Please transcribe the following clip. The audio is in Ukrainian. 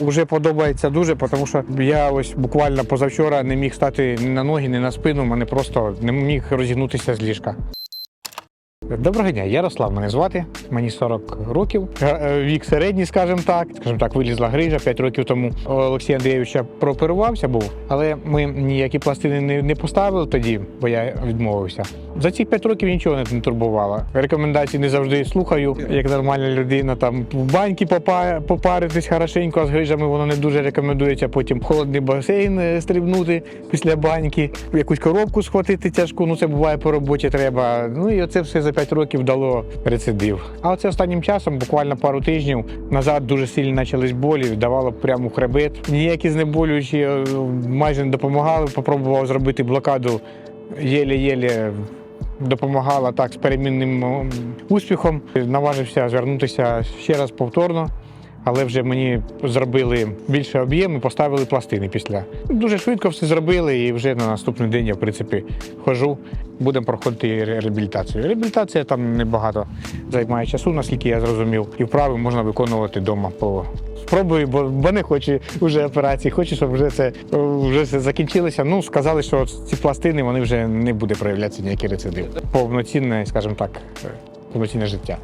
вже подобається дуже, тому що я ось буквально позавчора не міг стати ні на ноги, ні на спину. Мене просто не міг розігнутися з ліжка. Доброго дня, Ярослав мене звати. Мені 40 років. Е, е, Вік середній, скажімо так. Скажімо так, вилізла грижа 5 років тому. У Олексія Андрійовича прооперувався був, але ми ніякі пластини не, поставили тоді, бо я відмовився. За ці 5 років нічого не, турбувало. Рекомендації не завжди слухаю, як нормальна людина. Там в баньки попаритись хорошенько, з грижами воно не дуже рекомендується. Потім холодний басейн е, стрибнути після баньки, якусь коробку схватити тяжку. Ну це буває по роботі треба. Ну і оце все за 5 років дало рецидив. А оце останнім часом, буквально пару тижнів назад, дуже сильно почались болі, давало прямо хребет. Ніякі знеболюючі е, майже не допомагали. Попробував зробити блокаду єле-єле. Допомагала так з перемінним успіхом. Наважився звернутися ще раз повторно, але вже мені зробили більше об'єм і поставили пластини після. Дуже швидко все зробили, і вже на наступний день я, в принципі, хожу. Будемо проходити реабілітацію. Реабілітація там небагато займає часу, наскільки я зрозумів. І вправи можна виконувати вдома по спробую, бо, бо не хочу вже операції, хочу, щоб вже це вже все закінчилося. Ну, сказали, що ці пластини вони вже не буде проявлятися ніякий рецидив. Повноцінне, скажімо так, повноцінне життя.